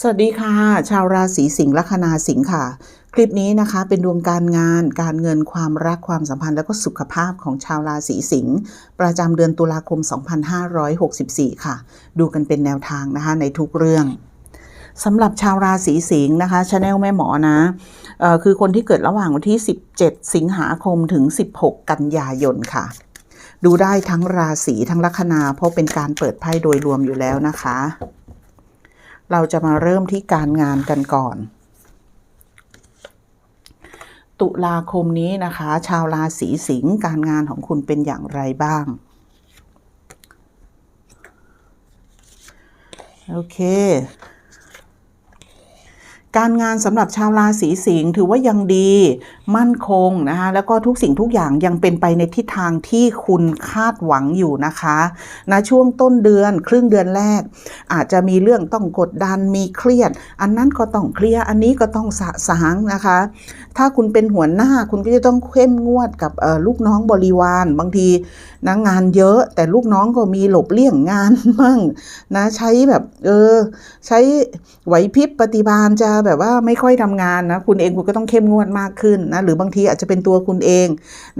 สวัสดีค่ะ ชาวราศีสิงห์ลัคนาสิงห์ค่ะ คลิปนี้นะคะเป็นดวงการงาน การเงินความรักความสัมพันธ์และก็สุขภาพของชาวราศีสิงห์ประจำเดือนตุลาคม 2564 ค่ะ ดูกันเป็นแนวทางนะคะในทุกเรื่องสำหรับชาวราศีสิงห์นะคะชาแนลแม่หมอนะออคือคนที่เกิดระหว่างวันที่ 17 สิงหาคมถึง 16 กันยายนค่ะ ดูได้ทั้งราศีทั้งลัคนาเพราะเป็นการเปิดไพ่โดยรวมอยู่แล้วนะคะ เราจะมาเริ่มที่การงานกันก่อน ตุลาคมนี้นะคะ ชาวราศีสิงห์การงานของคุณเป็นอย่างไรบ้าง โอเค การงานสำหรับชาวราศีสิงห์ถือว่ายังดีมั่นคงนะคะแล้วก็ทุกสิ่งทุกอย่างยังเป็นไปในทิศทางที่คุณคาดหวังอยู่นะคะนะช่วงต้นเดือนครึ่งเดือนแรก อาจจะมีเรื่องต้องกดดันมีเครียด อันนั้นก็ต้องเคลียร์อันนี้ก็ต้องสะสางนะคะ ถ้าคุณเป็นหัวหน้าคุณก็จะต้องเข้มงวดกับลูกน้องบริวาร บางทีนะงานเยอะแต่ลูกน้องก็มีหลบเลี่ยงงานมั่งนะใช้แบบเออใช้ไหวพริบปฏิบาลจะแบบว่าไม่ค่อยทำงานนะคุณเองคุณก็ต้องเข้มงวดมากขึ้นนะหรือบางทีอาจจะเป็นตัวคุณเอง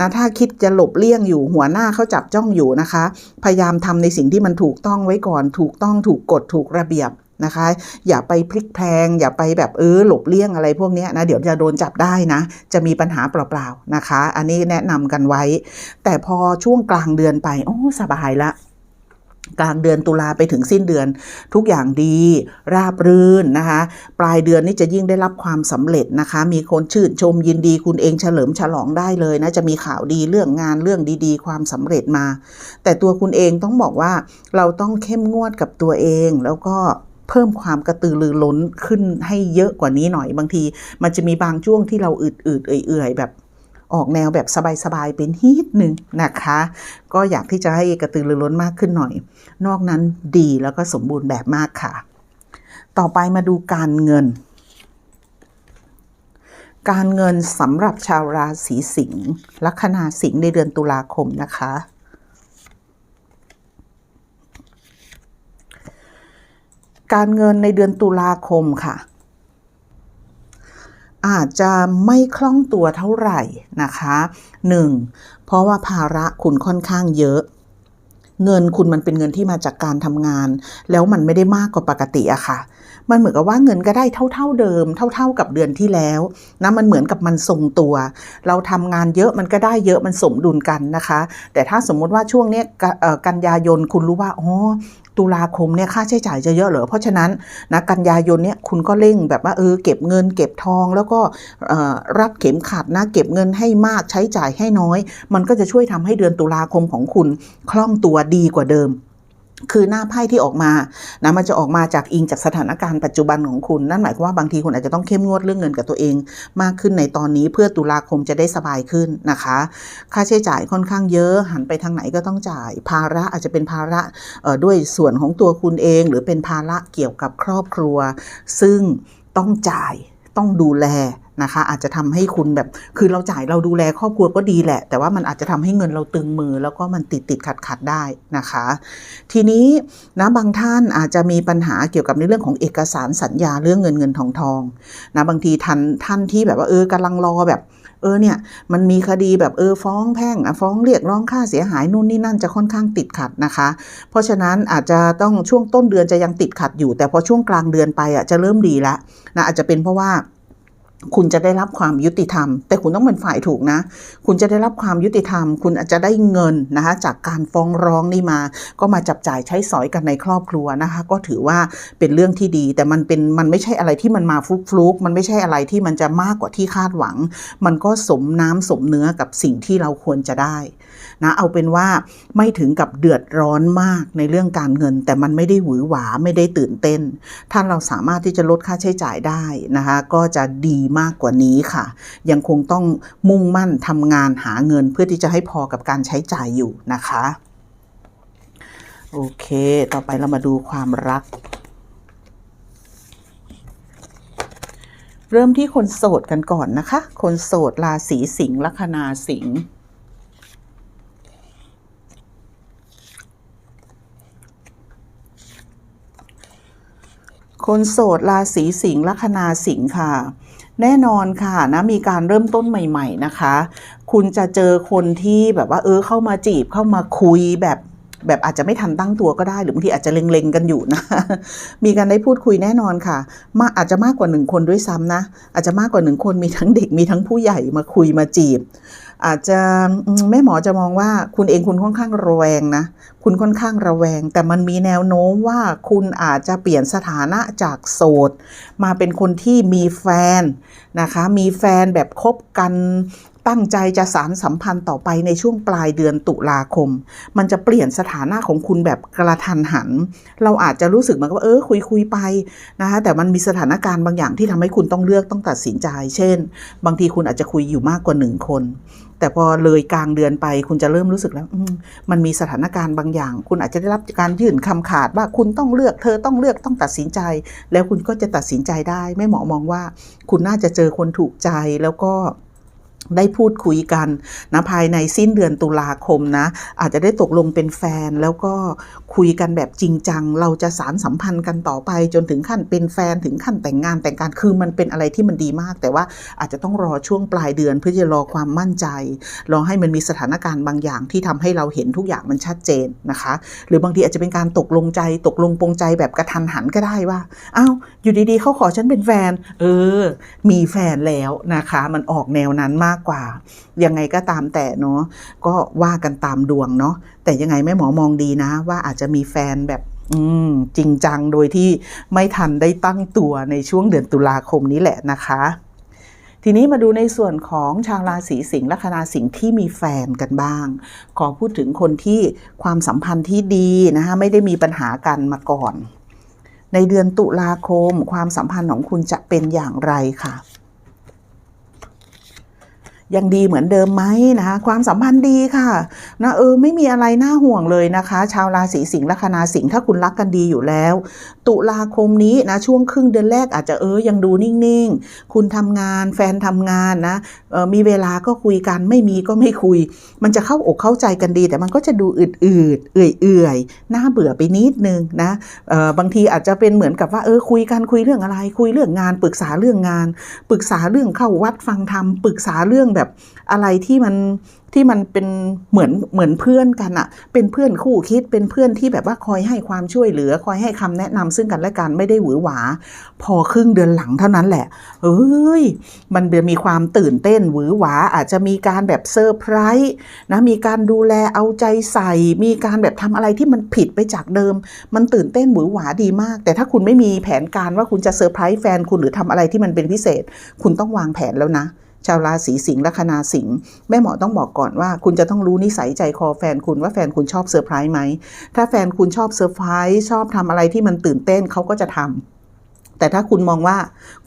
นะถ้าคิดจะหลบเลี่ยงอยู่หัวหน้าเขาจับจ้องอยู่นะคะ พยายามทำในสิ่งที่มันถูกต้องไว้ก่อน ถูกต้องถูกกฎถูกระเบียบนะคะ อย่าไปพลิกแพลง อย่าไปแบบเออหลบเลี่ยงอะไรพวกนี้นะ เดี๋ยวจะโดนจับได้นะ จะมีปัญหาเปล่าๆนะคะ อันนี้แนะนำกันไว้ แต่พอช่วงกลางเดือนไปโอ้สบายละ กลางเดือนตุลาไปถึงสิ้นเดือนทุกอย่างดี ราบรื่นนะคะ ปลายเดือนนี่จะยิ่งได้รับความสำเร็จนะคะ มีคนชื่นชมยินดีคุณเองเฉลิมฉลองได้เลยนะ จะมีข่าวดีเรื่องงานเรื่องดีๆ ความสำเร็จมา แต่ตัวคุณเองต้องบอกว่าเราต้องเข้มงวดกับตัวเองแล้วก็เพิ่มความกระตือรือร้นขึ้นให้เยอะกว่านี้หน่อยบางที มันจะมีบางช่วงที่เราอืดๆเอื่อยๆแบบ ออกแนวแบบสบายๆเป็นฮิตหนึ่งนะคะ ก็อยากที่จะให้กระตือรือร้นมากขึ้นหน่อย นอกนั้นดีแล้วก็สมบูรณ์แบบมากค่ะ ต่อไปมาดูการเงิน การเงินสำหรับชาวราศีสิงห์ลัคนาสิงห์ในเดือนตุลาคมนะคะการเงินในเดือนตุลาคมค่ะ อาจจะไม่คล่องตัวเท่าไหร่นะคะ 1. เพราะว่าภาระคุณค่อนข้างเยอะ เงินคุณมันเป็นเงินที่มาจากการทำงาน แล้วมันไม่ได้มากกว่าปกติอะค่ะ มันเหมือนกับว่าเงินก็ได้เท่า ๆเดิม เท่า ๆกับเดือนที่แล้วนะมันเหมือนกับมันทรงตัว เราทำงานเยอะมันก็ได้เยอะมันสมดุลกันนะคะ แต่ถ้าสมมติว่าช่วงนี้กันยายนคุณรู้ว่าอ๋อ ตุลาคมเนี่ยค่าใช้จ่ายจะเยอะเหรอเพราะฉะนั้นนะกันยายนเนี่ยคุณก็เร่งแบบว่าเออเก็บเงิน เก็บทองแล้วก็รัดเข็มขัดนะเก็บเงินให้มากใช้จ่ายให้น้อย มันก็จะช่วยทำให้เดือนตุลาคมของคุณคล่องตัวดีกว่าเดิม คือหน้าไพ่ที่ออกมานะมันจะออกมาจากอิงจากสถานการณ์ปัจจุบันของคุณ นั่นหมายความว่าบางทีคุณอาจจะต้องเข้มงวดเรื่องเงินกับตัวเอง มากขึ้นในตอนนี้เพื่อตุลาคมจะได้สบายขึ้นนะคะ ค่าใช้จ่ายค่อนข้างเยอะ หันไปทางไหนก็ต้องจ่าย ภาระอาจจะเป็นภาระด้วยส่วนของตัวคุณเอง หรือเป็นภาระเกี่ยวกับครอบครัว ซึ่งต้องจ่ายต้องดูแล นะคะ อาจจะทำให้คุณแบบคือเราจ่ายเราดูแลครอบครัวก็ดีแหละ แต่ว่ามันอาจจะทำให้เงินเราตึงมือ แล้วก็มันติดติดขัดขัดได้นะคะ ทีนี้นะบางท่านอาจจะมีปัญหาเกี่ยวกับในเรื่องของเอกสารสัญญาเรื่องเงินเงินทองทองนะบางทีทันท่านที่แบบว่าเออกำลังรอแบบเออเนี่ยมันมีคดีแบบเออฟ้องแพ่งฟ้องเรียกร้องค่าเสียหายนู่นนี่นั่นจะค่อนข้างติดขัดนะคะ เพราะฉะนั้นอาจจะต้องช่วงต้นเดือนจะยังติดขัดอยู่ แต่พอช่วงกลางเดือนไปอะจะเริ่มดีละนะอาจจะเป็นเพราะว่า คุณจะได้รับความยุติธรรม แต่คุณต้องเป็นฝ่ายถูกนะ คุณจะได้รับความยุติธรรม คุณอาจจะได้เงินนะคะจากการฟ้องร้องนี่มา ก็มาจับจ่ายใช้สอยกันในครอบครัวนะคะ ก็ถือว่าเป็นเรื่องที่ดี แต่มันเป็นมันไม่ใช่อะไรที่มันมาฟลุกฟลุกมันไม่ใช่อะไรที่มันจะมากกว่าที่คาดหวัง มันก็สมน้ำสมเนื้อกับสิ่งที่เราควรจะได้ นะเอาเป็นว่าไม่ถึงกับเดือดร้อนมากในเรื่องการเงิน แต่มันไม่ได้หวือหวาไม่ได้ตื่นเต้น ถ้าเราสามารถที่จะลดค่าใช้จ่ายได้นะคะก็จะดีมากกว่านี้ค่ะ ยังคงต้องมุ่งมั่นทำงานหาเงินเพื่อที่จะให้พอกับการใช้จ่ายอยู่นะคะโอเค ต่อไปเรามาดูความรัก เริ่มที่คนโสดกันก่อนนะคะ คนโสดราศีสิงห์ลัคนาสิงห์ คนโสดราศีสิงห์ลัคนาสิงห์ค่ะ แน่นอนค่ะนะมีการเริ่มต้นใหม่ ๆ นะคะ คุณจะเจอคนที่แบบว่า เออเข้ามาจีบเข้ามาคุยแบบ แบบอาจจะไม่ทันตั้งตัวก็ได้ หรือบางทีอาจจะเล็งๆกันอยู่นะ มีการได้พูดคุยแน่นอนค่ะ มาอาจจะมากกว่าหนึ่งคนด้วยซ้ำนะ อาจจะมากกว่าหนึ่งคนมีทั้งเด็กมีทั้งผู้ใหญ่มาคุยมาจีบ อาจจะแม่หมอจะมองว่าคุณเองคุณค่อนข้างระแวงนะ คุณค่อนข้างระแวง แต่มันมีแนวโน้มว่าคุณอาจจะเปลี่ยนสถานะจากโสด มาเป็นคนที่มีแฟนนะคะ มีแฟนแบบคบกัน ตั้งใจจะสารสัมพันธ์ต่อไปในช่วงปลายเดือนตุลาคม มันจะเปลี่ยนสถานะของคุณแบบกระทันหัน เราอาจจะรู้สึกเหมือนกับเออคุยคุยไปนะคะแต่มันมีสถานการณ์บางอย่างที่ทำให้คุณต้องเลือกต้องตัดสินใจ เช่น บางทีคุณอาจจะคุยอยู่มากกว่าหนึ่งคน แต่พอเลยกลางเดือนไป คุณจะเริ่มรู้สึกแล้วมมันมีสถานการณ์บางอย่าง คุณอาจจะได้รับการยื่นคำขาดว่าคุณต้องเลือกเธอต้องเลือกต้องตัดสินใจ แล้วคุณก็จะตัดสินใจได้แม่หมอมองว่า คุณน่าจะเจอคนถูกใจแล้วก็ ได้พูดคุยกันนะภายในสิ้นเดือนตุลาคมนะ อาจจะได้ตกลงเป็นแฟนแล้วก็คุยกันแบบจริงจัง เราจะสารสัมพันธ์กันต่อไป จนถึงขั้นเป็นแฟนถึงขั้นแต่งงานแต่งการคือมันเป็นอะไรที่มันดีมาก แต่ว่าอาจจะต้องรอช่วงปลายเดือน เพื่อจะรอความมั่นใจ รอให้มันมีสถานการณ์บางอย่างที่ทำให้เราเห็นทุกอย่างมันชัดเจนนะคะ หรือบางทีอาจจะเป็นการตกลงใจ ตกลงปรงใจแบบกระทันหันก็ได้ว่าอ้าวอยู่ดีๆเขาขอฉันเป็นแฟน เออ มีแฟนแล้วนะคะ มันออกแนวนั้นมากกว่า ยังไงก็ตามแต่เนาะก็ว่ากันตามดวงเนาะแต่ยังไงแม่หมอมองดีนะ ว่าอาจจะมีแฟนแบบอืมจริงจังโดยที่ไม่ทันได้ตั้งตัวในช่วงเดือนตุลาคมนี้แหละนะคะ ทีนี้มาดูในส่วนของชาวราศีสิงห์ลัคนาสิงห์ที่มีแฟนกันบ้าง ขอพูดถึงคนที่ความสัมพันธ์ที่ดีนะคะไม่ได้มีปัญหากันมาก่อน ในเดือนตุลาคม ความสัมพันธ์ของคุณจะเป็นอย่างไรค่ะ ยังดีเหมือนเดิมไหมนะคะความสัมพันธ์ดีค่ะนะเออไม่มีอะไรน่าห่วงเลยนะคะ ชาวราศีสิงห์ลัคนาสิงห์ถ้าคุณรักกันดีอยู่แล้ว ตุลาคมนี้นะช่วงครึ่งเดือนแรกอาจจะเออยังดูนิ่งๆ คุณทำงานแฟนทำงานนะเออมีเวลาก็คุยกันไม่มีก็ไม่คุย มันจะเข้าอกเข้าใจกันดี แต่มันก็จะดูอืดๆเอื่อยๆน่าเบื่อไปนิดนึงนะเออบางทีอาจจะเป็นเหมือนกับว่าเออคุยกันคุยเรื่องอะไร คุยเรื่องงานปรึกษาเรื่องงาน ปรึกษาเรื่องเข้าวัดฟังธรรมปรึกษาเรื่องแบบอะไรที่มันที่มันเป็นเหมือนเหมือนเพื่อนกันอะเป็นเพื่อนคู่คิดเป็นเพื่อนที่แบบว่าคอยให้ความช่วยเหลือ คอยให้คำแนะนำซึ่งกันและกันไม่ได้หวือหวา พอครึ่งเดือนหลังเท่านั้นแหละเอ้ยมันจะมีความตื่นเต้นหวือหวาอาจจะมีการแบบเซอร์ไพรส์นะมีการดูแลเอาใจใส่ มีการแบบทำอะไรที่มันผิดไปจากเดิม มันตื่นเต้นหวือหวาดีมาก แต่ถ้าคุณไม่มีแผนการว่าคุณจะเซอร์ไพรส์แฟนคุณหรือทำอะไรที่มันเป็นพิเศษ คุณต้องวางแผนแล้วนะ ชาวราศีสิงห์ลัคนาสิงห์แม่หมอต้องบอกก่อนว่า คุณจะต้องรู้นิสัยใจคอแฟนคุณว่าแฟนคุณชอบเซอร์ไพรส์ไหมถ้าแฟนคุณชอบเซอร์ไพรส์ชอบทำอะไรที่มันตื่นเต้นเขาก็จะทำ แต่ถ้าคุณมองว่า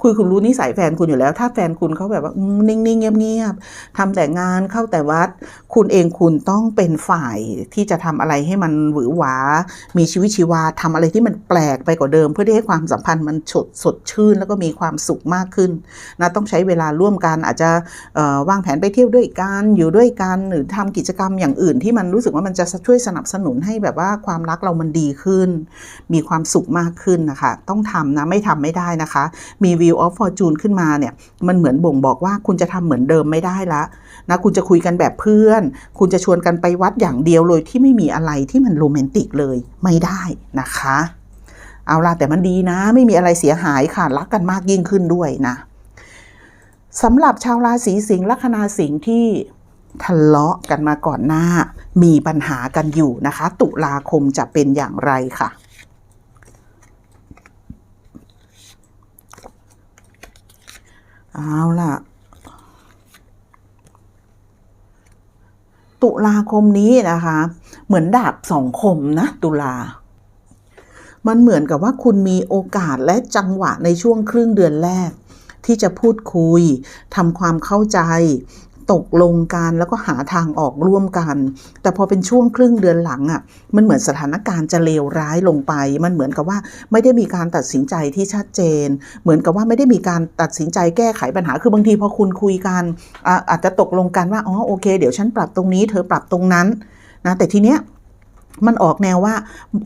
คุณคุณรู้นิสัยแฟนคุณอยู่แล้ว ถ้าแฟนคุณเขาแบบว่านิ่งๆเงียบๆทำแต่งานเข้าแต่วัด คุณเองคุณต้องเป็นฝ่ายที่จะทำอะไรให้มันหวือหวา มีชีวิตชีวาทำอะไรที่มันแปลกไปกว่าเดิม เพื่อที่ให้ความสัมพันธ์มันสดสดชื่น แล้วก็มีความสุขมากขึ้นนะต้องใช้เวลาร่วมกันอาจจะวางแผนไปเที่ยวด้วยกันอยู่ด้วยกันหรือทำกิจกรรมอย่างอื่น ที่มันรู้สึกว่ามันจะช่วยสนับสนุนให้แบบว่าความรักเรามันดีขึ้น มีความสุขมากขึ้นนะคะต้องทำนะไม่ทำไม่ได้นะคะ มี View of Fortune ขึ้นมาเนี่ย มันเหมือนบ่งบอกว่าคุณจะทำเหมือนเดิมไม่ได้ละนะคุณจะคุยกันแบบเพื่อน คุณจะชวนกันไปวัดอย่างเดียวเลยที่ไม่มีอะไรที่มันโรแมนติกเลยไม่ได้นะคะ เอาล่ะแต่มันดีนะ ไม่มีอะไรเสียหายค่ะรักกันมากยิ่งขึ้นด้วยนะสำหรับชาวราศีสิงห์ลัคนาสิงห์ที่ทะเลาะกันมาก่อนหน้า มีปัญหากันอยู่นะคะ ตุลาคมจะเป็นอย่างไรค่ะ เอาล่ะ ตุลาคมนี้นะคะ เหมือนดาบสองคมนะ ตุลา มันเหมือนกับว่าคุณมีโอกาสและจังหวะในช่วงครึ่งเดือนแรกที่จะพูดคุยทำความเข้าใจ ตกลงกันแล้วก็หาทางออกร่วมกัน แต่พอเป็นช่วงครึ่งเดือนหลังอะ่ะมันเหมือนสถานการณ์จะเลวร้ายลงไป มันเหมือนกับว่าไม่ได้มีการตัดสินใจที่ชัดเจน เหมือนกับว่าไม่ได้มีการตัดสินใจแก้ไขปัญหาคือบางทีพอคุณคุยกันอะอาจจะตกลงกันว่าอ๋อโอเค เดี๋ยวฉันปรับตรงนี้ เธอปรับตรงนั้นนะแต่ทีเนี้ยมันออกแนวว่า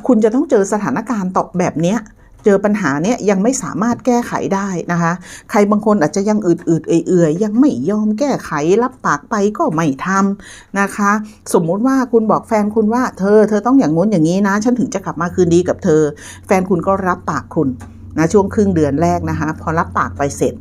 คุณจะต้องเจอสถานการณ์ตอบแบบเนี้ย เจอปัญหาเนี้ยยังไม่สามารถแก้ไขได้นะคะ ใครบางคนอาจจะยังอืดๆเอื่อยๆยังไม่ยอมแก้ไขรับปากไปก็ไม่ทำนะคะ สมมุติว่าคุณบอกแฟนคุณว่าเธอ เธอต้องอย่างงู้นอย่างนี้นะ ฉันถึงจะกลับมาคืนดีกับเธอ แฟนคุณก็รับปากคุณนะช่วงครึ่งเดือนแรกนะคะ พอรับปากไปเสร็จ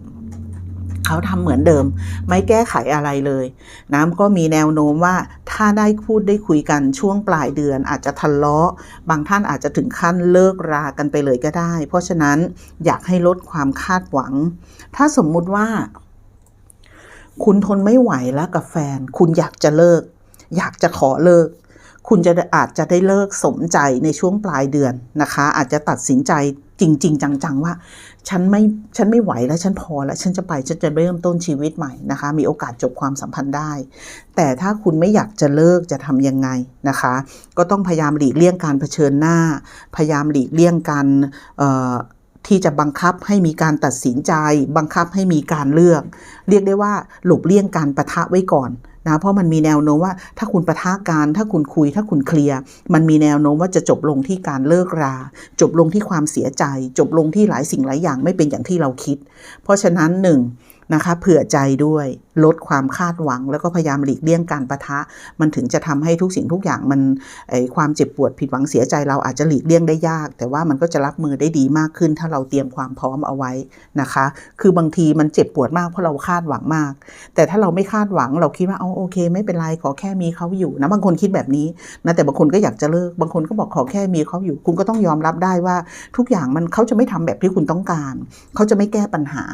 เขาทำเหมือนเดิม ไม่แก้ไขอะไรเลยนะก็มีแนวโน้มว่าถ้าได้พูดได้คุยกันช่วงปลายเดือน อาจจะทะเลาะ บางท่านอาจจะถึงขั้นเลิกรากันไปเลยก็ได้ เพราะฉะนั้นอยากให้ลดความคาดหวัง ถ้าสมมุติว่า คุณทนไม่ไหวแล้วกับแฟน คุณอยากจะเลิก อยากจะขอเลิกคุณจะอาจจะได้เลิกสมใจในช่วงปลายเดือนนะคะ อาจจะตัดสินใจจริง ๆ จัง ๆ ว่า ฉันไม่ฉันไม่ไหวแล้วฉันพอแล้วฉันจะไปฉันจะเริ่มต้นชีวิตใหม่นะคะ มีโอกาสจบความสัมพันธ์ได้ แต่ถ้าคุณไม่อยากจะเลิกจะทำยังไงนะคะ ก็ต้องพยายามหลีกเลี่ยงการเผชิญหน้า พยายามหลีกเลี่ยงการที่จะบังคับให้มีการตัดสินใจ บังคับให้มีการเลือก เรียกได้ว่าหลบเลี่ยงการประทะไว้ก่อน นะเพราะมันมีแนวโน้มว่าถ้าคุณประทะการ ถ้าคุณคุย ถ้าคุณเคลียร์ มันมีแนวโน้มว่าจะจบลงที่การเลิกรา จบลงที่ความเสียใจ จบลงที่หลายสิ่งหลายอย่างไม่เป็นอย่างที่เราคิด เพราะฉะนั้นหนึ่ง นะคะเผื่อใจด้วยลดความคาดหวัง แล้วก็พยายามหลีกเลี่ยงการประทะ มันถึงจะทำให้ทุกสิ่งทุกอย่างมันความเจ็บปวดผิดหวังเสียใจเราอาจจะหลีกเลี่ยงได้ยาก แต่ว่ามันก็จะรับมือได้ดีมากขึ้น ถ้าเราเตรียมความพร้อมเอาไว้นะคะ คือบางทีมันเจ็บปวดมากเพราะเราคาดหวังมาก แต่ถ้าเราไม่คาดหวังเราคิดว่าเอาโอเค ไม่เป็นไรขอแค่มีเขาอยู่นะบางคนคิดแบบนี้นะแต่บางคนก็อยากจะเลิกบางคนก็บอกขอแค่มีเขาอยู่ คุณก็ต้องยอมรับได้ว่าทุกอย่างมันเขาจะไม่ทำแบบที่คุณต้องการ เขาจะไม่แก้ปัญหา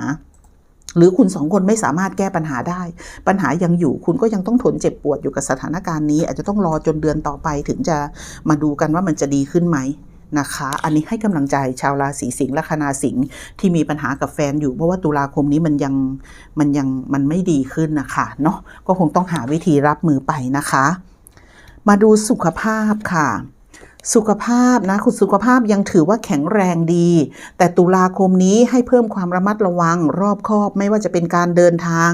หรือคุณสองคนไม่สามารถแก้ปัญหาได้ ปัญหายังอยู่คุณก็ยังต้องทนเจ็บปวดอยู่กับสถานการณ์นี้ อาจจะต้องรอจนเดือนต่อไปถึงจะมาดูกันว่ามันจะดีขึ้นไหมนะคะ อันนี้ให้กำลังใจชาวราศีสิงห์และคณาสิงห์ที่มีปัญหากับแฟนอยู่ เพราะว่าตุลาคมนี้มันยังมันยังมันไม่ดีขึ้นนะคะเนาะก็คงต้องหาวิธีรับมือไปนะคะ มาดูสุขภาพค่ะ สุขภาพนะคุณสุขภาพยังถือว่าแข็งแรงดี แต่ตุลาคมนี้ให้เพิ่มความระมัดระวังรอบคอบ ไม่ว่าจะเป็นการเดินทาง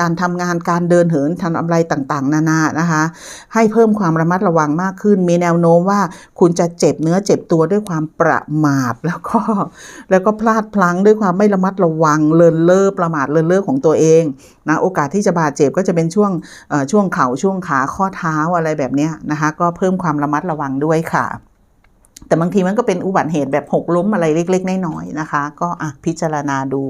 การทำงานการเดินเหินทำอะไรต่างๆ นานานะคะ ให้เพิ่มความระมัดระวังมากขึ้น มีแนวโน้มว่าคุณจะเจ็บเนื้อเจ็บตัวด้วยความประมาทแล้วก็ แล้วก็พลาดพลั้งด้วยความไม่ระมัดระวังเลินเล่อประมาทเลินเล่อของตัวเองนะโอกาสที่จะบาดเจ็บก็จะเป็นช่วงเอ่อช่วงเข่าช่วงขาข้อเท้าอะไรแบบนี้นะคะ ก็เพิ่มความระมัดระวังด้วยค่ะ แต่บางทีมันก็เป็นอุบัติเหตุแบบหกล้มอะไรเล็กๆน้อยๆนะคะ ก็อะพิจารณาดู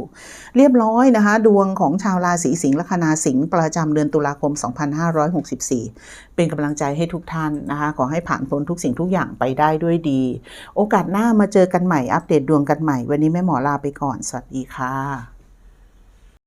เรียบร้อยนะคะ ดวงของชาวราศีสิงห์ละคณาสิงห์ประจำเดือนตุลาคม 2564 เป็นกำลังใจให้ทุกท่านนะคะ ขอให้ผ่านพ้นทุกสิ่งทุกอย่างไปได้ด้วยดี โอกาสหน้ามาเจอกันใหม่อัปเดตดวงกันใหม่ วันนี้แม่หมอลาไปก่อน สวัสดีค่ะ